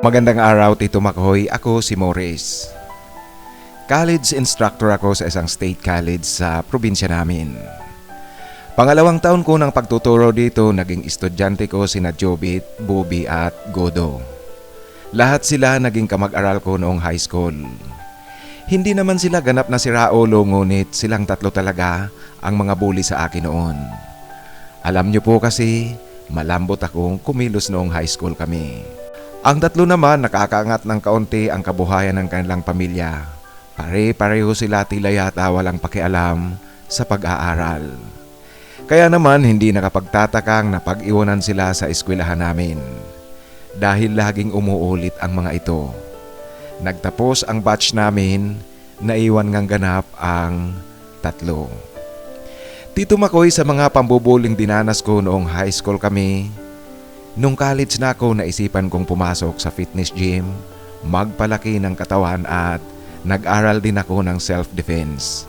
Magandang araw, Tito Makoy. Ako si Morris. College instructor ako sa isang state college sa probinsya namin. Pangalawang taon ko ng pagtuturo dito, naging estudyante ko sina Jobit, Bobby at Godo. Lahat sila naging kamag-aral ko noong high school. Hindi naman sila ganap na si Raolo ngunit silang tatlo talaga ang mga bully sa akin noon. Alam niyo po kasi, malambot akong kumilos noong high school kami. Ang tatlo naman nakakaangat ng kaunti ang kabuhayan ng kanilang pamilya. Pare-pareho sila tila yata walang pakialam sa pag-aaral. Kaya naman hindi nakapagtatakang na pag-iwanan sila sa eskwelahan namin. Dahil laging umuulit ang mga ito. Nagtapos ang batch namin, naiwan ngang ganap ang tatlo. Tito Makoy sa mga pambubuling dinanas ko noong high school kami, Nung college na ako naisipan kong pumasok sa fitness gym, magpalaki ng katawan at nag-aral din ako ng self-defense.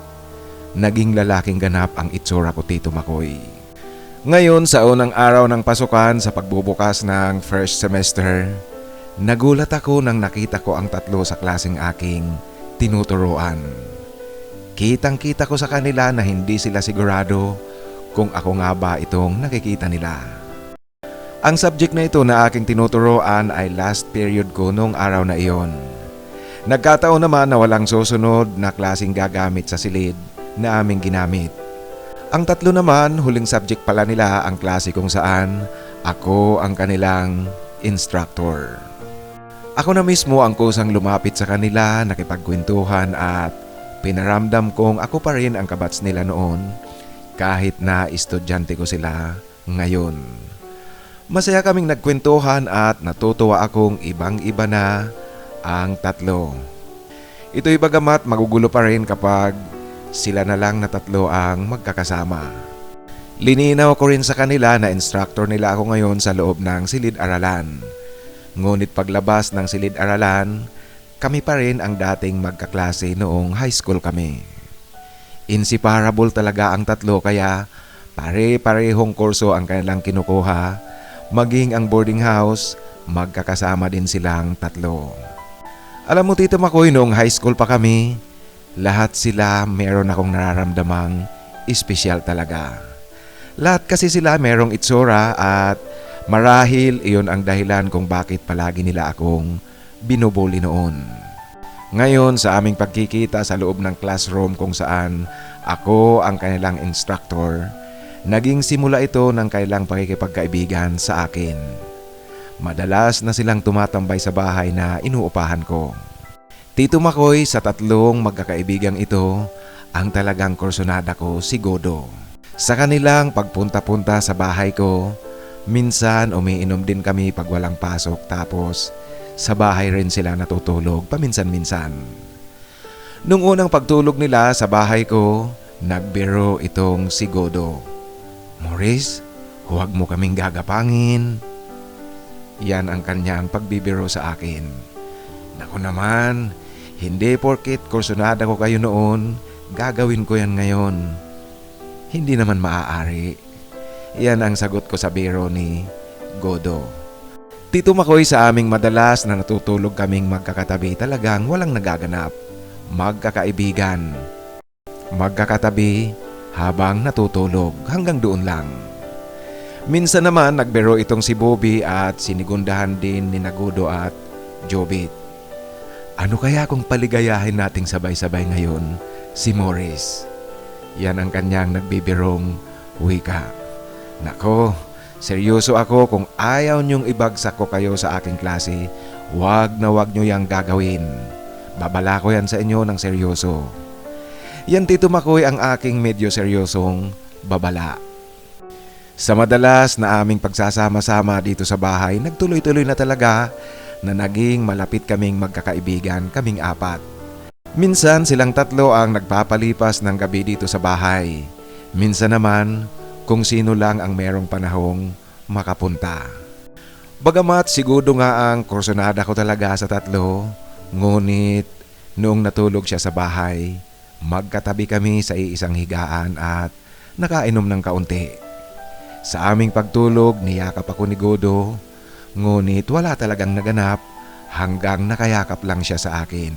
Naging lalaking ganap ang itsura ko Tito Makoy. Ngayon sa unang araw ng pasukan sa pagbubukas ng first semester, nagulat ako nang nakita ko ang tatlo sa klaseng aking tinuturuan. Kitang kita ko sa kanila na hindi sila sigurado kung ako nga ba itong nakikita nila. Ang subject na ito na aking tinuturoan ay last period ko nung araw na iyon. Nagkataon naman na walang susunod na klasing gagamit sa silid na aming ginamit. Ang tatlo naman, huling subject pala nila ang klase kung saan ako ang kanilang instructor. Ako na mismo ang kusang lumapit sa kanila, nakipagkwentuhan at pinaramdam kong ako pa rin ang kabats nila noon kahit na estudyante ko sila ngayon. Masaya kaming nagkwentuhan at natutuwa akong ibang-iba na ang tatlo. Ito'y bagamat magugulo pa rin kapag sila na lang na tatlo ang magkakasama. Lininaw ko rin sa kanila na instructor nila ako ngayon sa loob ng silid-aralan. Ngunit paglabas ng silid-aralan, kami pa rin ang dating magkaklase noong high school kami. Inseparable talaga ang tatlo kaya pare-parehong kurso ang kanilang kinukuha maging ang boarding house, magkakasama din silang tatlo. Alam mo Tito Makoy, noong high school pa kami, lahat sila meron akong nararamdamang espesyal talaga. Lahat kasi sila merong itsura at marahil iyon ang dahilan kung bakit palagi nila akong binubuli noon. Ngayon sa aming pagkikita sa loob ng classroom kung saan ako ang kanilang instructor, Naging simula ito ng kailang pakikipagkaibigan sa akin. Madalas na silang tumatambay sa bahay na inuupahan ko. Tito Makoy sa tatlong magkakaibigang ito, ang talagang kursonada ko si Godo. Sa kanilang pagpunta-punta sa bahay ko, minsan umiinom din kami pag walang pasok tapos sa bahay rin sila natutulog paminsan-minsan. Nung unang pagtulog nila sa bahay ko, nagbiro itong si Godo. Morris, huwag mo kaming gagapangin. Yan ang kanyang pagbibiro sa akin. Naku naman, hindi porkit kursunada ko kayo noon, gagawin ko yan ngayon. Hindi naman maaari. Yan ang sagot ko sa biro ni Godo. Tito Makoy sa aming madalas na natutulog kaming magkakatabi talagang walang nagaganap. Magkakaibigan. Magkakatabi habang natutulog hanggang doon lang. Minsan naman nagbero itong si Bobby at sinigundahan din ni Nagudo at Jobit. Ano kaya kung paligayahin nating sabay-sabay ngayon si Morris? Yan ang kanyang nagbibirong wika. Nako, seryoso ako kung ayaw niyong ibagsak ko kayo sa aking klase, wag na wag niyo yang gagawin. Babala ko yan sa inyo ng seryoso. Yan Tito Makoy ang aking medyo seryosong babala. Sa madalas na aming pagsasama-sama dito sa bahay, nagtuloy-tuloy na talaga na naging malapit kaming magkakaibigan, kaming apat. Minsan silang tatlo ang nagpapalipas ng gabi dito sa bahay. Minsan naman, kung sino lang ang merong panahong makapunta. Bagamat siguro nga ang kursunada ko talaga sa tatlo, ngunit noong natulog siya sa bahay, Magkatabi kami sa iisang higaan at nakainom ng kaunti. Sa aming pagtulog, niyakap ako ni Godo, ngunit wala talagang naganap hanggang nakayakap lang siya sa akin.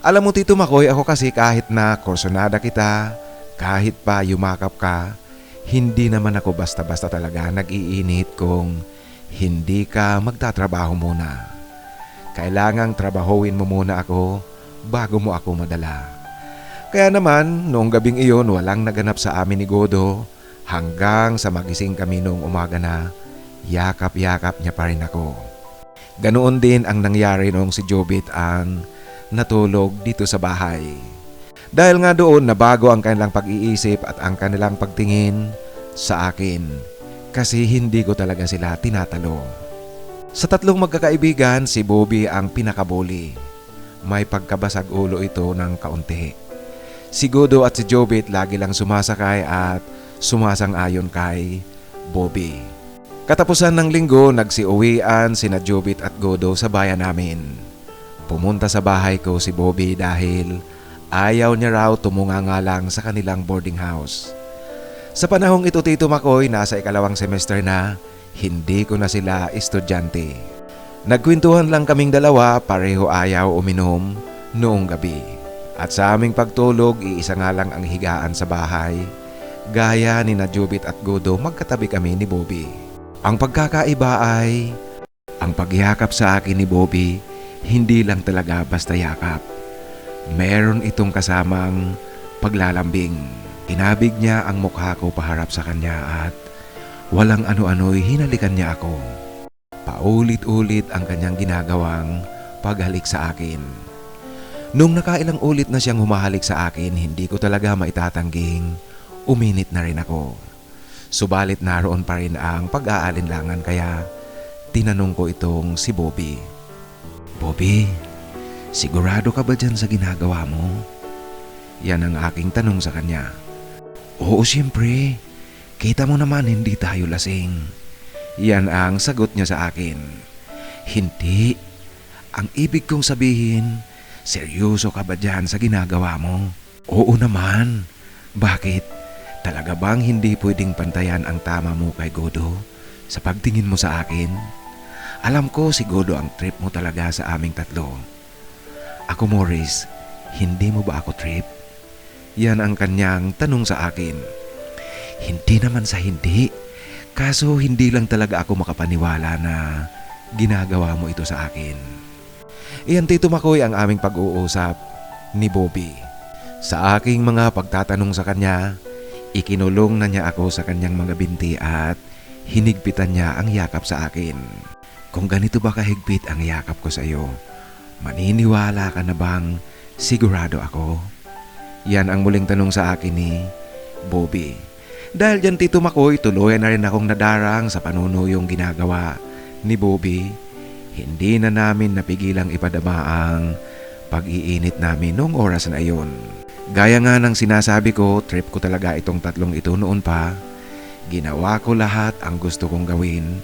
Alam mo Tito Makoy, ako kasi kahit na korsonada kita, kahit pa yumakap ka, hindi naman ako basta-basta talaga nag-iinit kung hindi ka magtatrabaho muna. Kailangang trabahuin mo muna ako bago mo ako madala. Kaya naman, noong gabing iyon walang naganap sa amin ni Godo hanggang sa magising kami noong umaga na yakap-yakap niya pa rin ako. Ganoon din ang nangyari noong si Jobit ang natulog dito sa bahay. Dahil nga doon nabago ang kanilang pag-iisip at ang kanilang pagtingin sa akin kasi hindi ko talaga sila tinatalo. Sa tatlong magkakaibigan, si Bobby ang pinakabuli. May pagkabasag ulo ito ng kaunti. Si Godo at si Jobit lagi lang sumasakay at sumasang-ayon kay Bobby. Katapusan ng linggo, nagsiuwian sina Jobit at Godo sa bayan namin. Pumunta sa bahay ko si Bobby dahil ayaw niya raw tumunga nga lang sa kanilang boarding house. Sa panahong ito Tito Makoy, nasa ikalawang semester na, hindi ko na sila estudyante. Nagkwentuhan lang kaming dalawa, pareho ayaw uminom noong gabi. At sa aming pagtulog, iisa nga lang ang higaan sa bahay. Gaya ni Najubit at Godo, magkatabi kami ni Bobby. Ang pagkakaiba ay, ang pagyakap sa akin ni Bobby, hindi lang talaga basta yakap. Meron itong kasamang paglalambing. Inabig niya ang mukha ko paharap sa kanya at walang ano-ano'y hinalikan niya ako. Paulit-ulit ang kanyang ginagawang paghalik sa akin. Nung nakailang ulit na siyang humahalik sa akin, hindi ko talaga maitatangging uminit na rin ako. Subalit naroon pa rin ang pag-aalinlangan kaya tinanong ko itong si Bobby. Bobby, sigurado ka ba dyan sa ginagawa mo? Yan ang aking tanong sa kanya. Oo, siyempre. Kita mo naman hindi tayo lasing. Yan ang sagot niya sa akin. Hindi. Ang ibig kong sabihin, seryoso ka ba dyan sa ginagawa mo? Oo naman. Bakit? Talaga bang hindi pwedeng pantayan ang tama mo kay Godo sa pagtingin mo sa akin? Alam ko siguro ang trip mo talaga sa aming tatlo. Ako Morris, hindi mo ba ako trip? Yan ang kanyang tanong sa akin. Hindi naman sa hindi. Kaso hindi lang talaga ako makapaniwala na ginagawa mo ito sa akin. Iyan Tito Makoy ang aming pag-uusap ni Bobby. Sa aking mga pagtatanong sa kanya, ikinulong na niya ako sa kanyang mga binti at hinigpitan niya ang yakap sa akin. Kung ganito ba kahigpit ang yakap ko sa iyo, maniniwala ka na bang sigurado ako? Yan ang muling tanong sa akin ni Bobby. Dahil dyan Tito Makoy, tuluyan na rin akong nadarang sa panunuyong ginagawa ni Bobby. Hindi na namin napigilang ipadama ang pag-iinit namin noong oras na iyon. Gaya nga ng sinasabi ko, trip ko talaga itong tatlong ito noon pa. Ginawa ko lahat ang gusto kong gawin.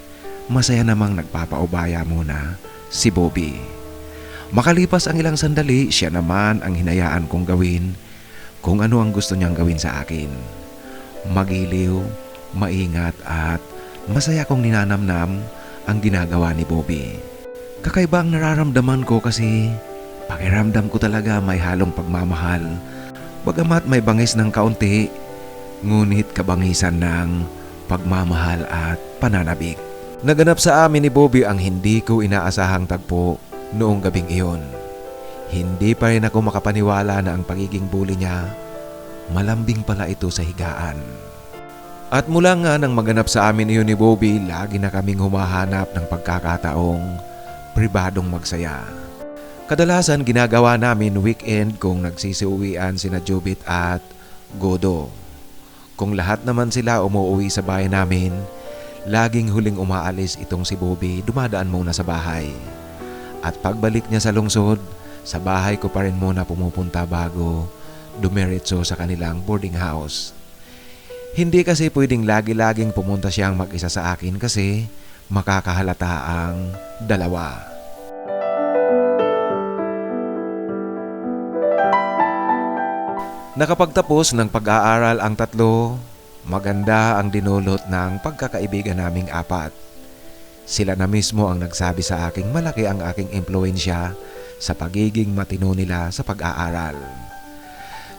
Masaya namang nagpapaubaya muna si Bobby. Makalipas ang ilang sandali, siya naman ang hinayaan kong gawin kung ano ang gusto niyang gawin sa akin. Magiliw, maingat at masaya kong ninanamnam ang ginagawa ni Bobby. Kakaiba ang nararamdaman ko kasi pakiramdam ko talaga may halong pagmamahal. Bagamat may bangis ng kaunti, ngunit kabangisan ng pagmamahal at pananabik. Naganap sa amin ni Bobby ang hindi ko inaasahang tagpo noong gabing iyon. Hindi pa rin ako makapaniwala na ang pagiging bully niya, malambing pala ito sa higaan. At mula nga nang maganap sa amin iyon ni Bobby, lagi na kaming humahanap ng pagkakataong pribadong magsaya. Kadalasan ginagawa namin weekend kung nagsisiuwian sina Jubit at Godo. Kung lahat naman sila umuwi sa bahay namin, laging huling umaalis itong si Bobby dumadaan muna sa bahay. At pagbalik niya sa lungsod, sa bahay ko pa rin muna pumupunta bago dumiretso sa kanilang boarding house. Hindi kasi pwedeng lagi-laging pumunta siyang mag-isa sa akin kasi makakahalata ang dalawa. Nakapagtapos ng pag-aaral ang tatlo, maganda ang dinulot ng pagkakaibigan naming apat. Sila na mismo ang nagsabi sa aking malaki ang aking impluensya sa pagiging matino nila sa pag-aaral.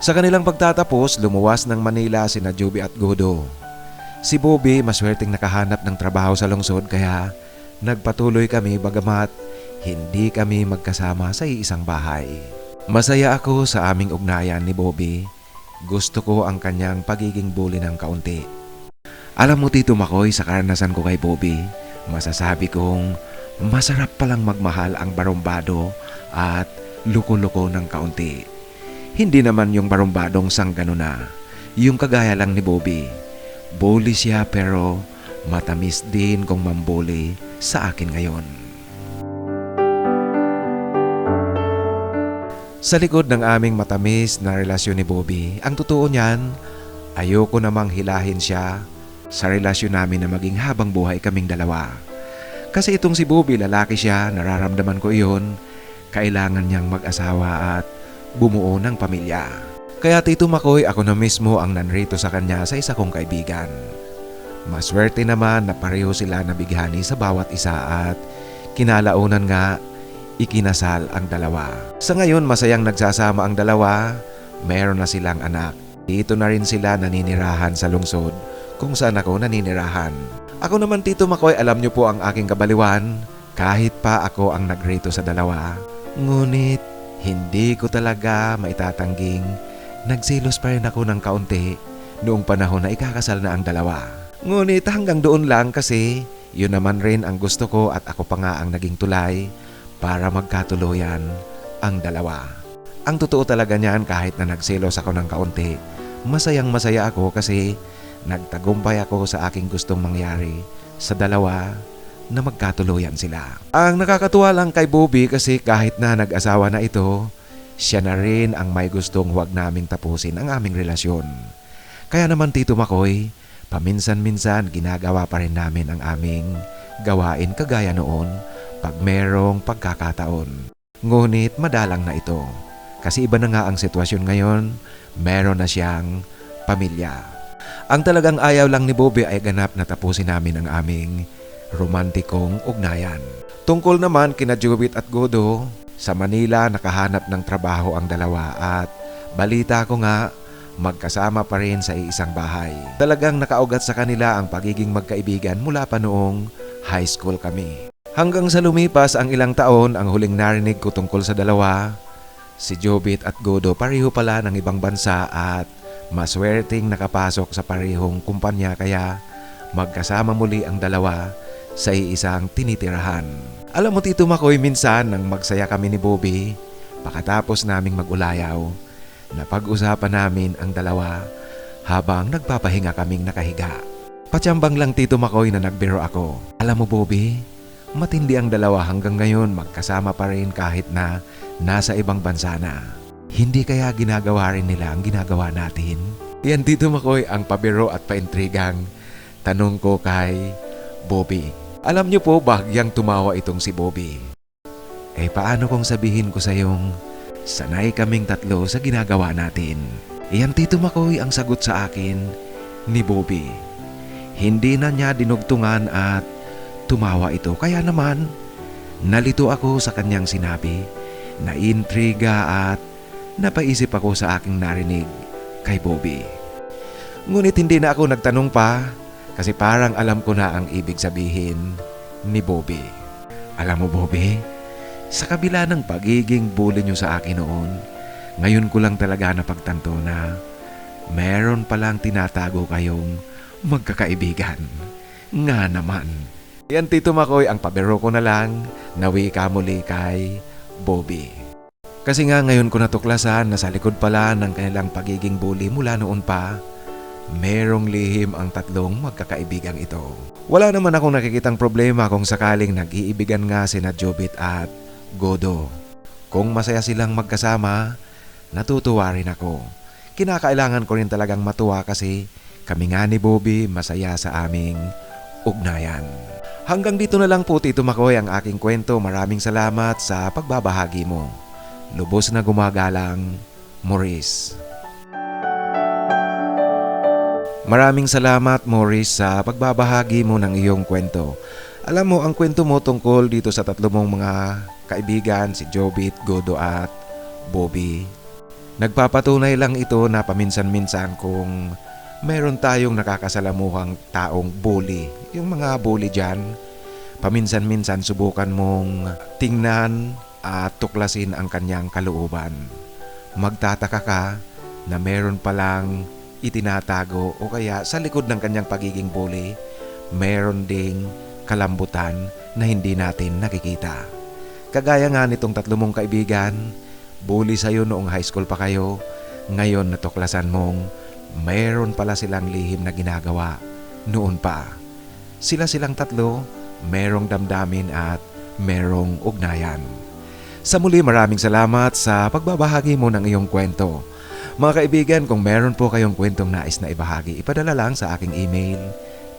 Sa kanilang pagtatapos, lumuwas ng Manila sina Joby at Godo. Si Bobby maswerteng nakahanap ng trabaho sa lungsod kaya nagpatuloy kami bagamat hindi kami magkasama sa iisang bahay. Masaya ako sa aming ugnayan ni Bobby. Gusto ko ang kanyang pagiging bully ng kaunti. Alam mo Tito Makoy sa karanasan ko kay Bobby, masasabi kong masarap palang magmahal ang barombado at luko-luko ng kaunti. Hindi naman yung barombadong sang na, yung kagaya lang ni Bobby. Bully siya pero matamis din kung mambuli sa akin ngayon. Sa likod ng aming matamis na relasyon ni Bobby, ang totoo niyan, ayoko namang hilahin siya sa relasyon namin na maging habang buhay kaming dalawa. Kasi itong si Bobby, lalaki siya, nararamdaman ko iyon, kailangan niyang mag-asawa at bumuo ng pamilya. Kaya Tito Makoy, ako na mismo ang nanrito sa kanya sa isa kong kaibigan. Maswerte naman na pareho sila nabighani sa bawat isa at kinalaunan nga ikinasal ang dalawa. Sa ngayon masayang nagsasama ang dalawa, meron na silang anak. Dito na rin sila naninirahan sa lungsod kung saan ako naninirahan. Ako naman Tito Makoy, alam niyo po ang aking kabaliwan. Kahit pa ako ang nagrito sa dalawa. Ngunit hindi ko talaga maitatangging nagsilos pa rin ako ng kaunti noong panahon na ikakasal na ang dalawa. Ngunit hanggang doon lang kasi yun naman rin ang gusto ko at ako pa nga ang naging tulay para magkatuluyan ang dalawa. Ang totoo talaga niyan kahit na nagselos ako ng kaunti, masayang masaya ako kasi nagtagumpay ako sa aking gustong mangyari sa dalawa na magkatuluyan sila. Ang nakakatuwa lang kay Bobby kasi kahit na nag-asawa na ito, siya na rin ang may gustong huwag naming tapusin ang aming relasyon. Kaya naman Tito Makoy, paminsan-minsan ginagawa pa rin namin ang aming gawain kagaya noon pag merong pagkakataon. Ngunit madalang na ito. Kasi iba na nga ang sitwasyon ngayon, meron na siyang pamilya. Ang talagang ayaw lang ni Bobby ay ganap na tapusin namin ang aming romantikong ugnayan. Tungkol naman kina Jubit at Godo, sa Manila nakahanap ng trabaho ang dalawa at balita ko nga magkasama pa rin sa isang bahay. Talagang nakaugat sa kanila ang pagiging magkaibigan mula pa noong high school kami. Hanggang sa lumipas ang ilang taon, ang huling narinig ko tungkol sa dalawa, si Jobit at Godo pareho pala ng ibang bansa at maswerteng nakapasok sa parehong kumpanya kaya magkasama muli ang dalawa sa iisang tinitirahan. Alam mo Tito Makoy, minsan nang magsaya kami ni Bobby, pakatapos naming magulayaw, napag-usapan namin ang dalawa habang nagpapahinga kaming nakahiga. Patsambang lang Tito Makoy na nagbiro ako. Alam mo Bobby, matindi ang dalawa hanggang ngayon magkasama pa rin kahit na nasa ibang bansa na. Hindi kaya ginagawa rin nila ang ginagawa natin? Yan Tito Makoy ang pabiro at paintrigang tanong ko kay Bobby. Alam niyo po bahagyang tumawa itong si Bobby. Eh paano kung sabihin ko sa yung sanay kaming tatlo sa ginagawa natin? Iyan Tito Makoy ang sagot sa akin ni Bobby. Hindi na niya dinugtungan at tumawa ito kaya naman nalito ako sa kanyang sinabi na intriga at napaisip ako sa aking narinig kay Bobby. Ngunit hindi na ako nagtanong pa kasi parang alam ko na ang ibig sabihin ni Bobby. Alam mo Bobby, sa kabila ng pagiging bully nyo sa akin noon, ngayon ko lang talaga napagtanto na meron palang tinatago kayong magkakaibigan. Nga naman. Yan Tito Makoy, ang pabero ko na lang, nawi ka muli kay Bobby. Kasi nga ngayon ko natuklasan na sa likod pala ng kanilang pagiging bully mula noon pa, merong lihim ang tatlong magkakaibigang ito. Wala naman akong nakikitang problema kung sakaling nag-iibigan nga sina Jobit at Godo. Kung masaya silang magkasama, natutuwa rin ako. Kinakailangan ko rin talagang matuwa kasi kami nga ni Bobby masaya sa aming ugnayan. Hanggang dito na lang po Tito Makoy ang aking kwento. Maraming salamat sa pagbabahagi mo. Lubos na gumagalang, Maurice. Maraming salamat Morris sa pagbabahagi mo ng iyong kwento. Alam mo, ang kwento mo tungkol dito sa tatlo mong mga kaibigan, si Jobit, Godo at Bobby. Nagpapatunay lang ito na paminsan-minsan kung meron tayong nakakasalamuhang taong bully. Yung mga bully dyan, paminsan-minsan subukan mong tingnan at tuklasin ang kanyang kalooban. Magtataka ka na meron palang itinatago o kaya sa likod ng kanyang pagiging bully, meron ding kalambutan na hindi natin nakikita. Kagaya nga nitong tatlo mong kaibigan, bully sa'yo noong high school pa kayo, ngayon natuklasan mong mayroon pala silang lihim na ginagawa noon pa. Sila silang tatlo, merong damdamin at merong ugnayan. Sa muli maraming salamat sa pagbabahagi mo ng iyong kwento. Mga kaibigan, kung meron po kayong kwentong nais na ibahagi, ipadala lang sa aking email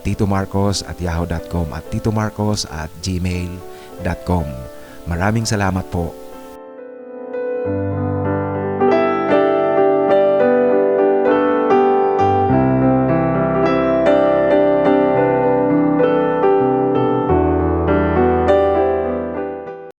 titomarcos at yahoo.com at titomarcos at gmail.com. Maraming salamat po. thank you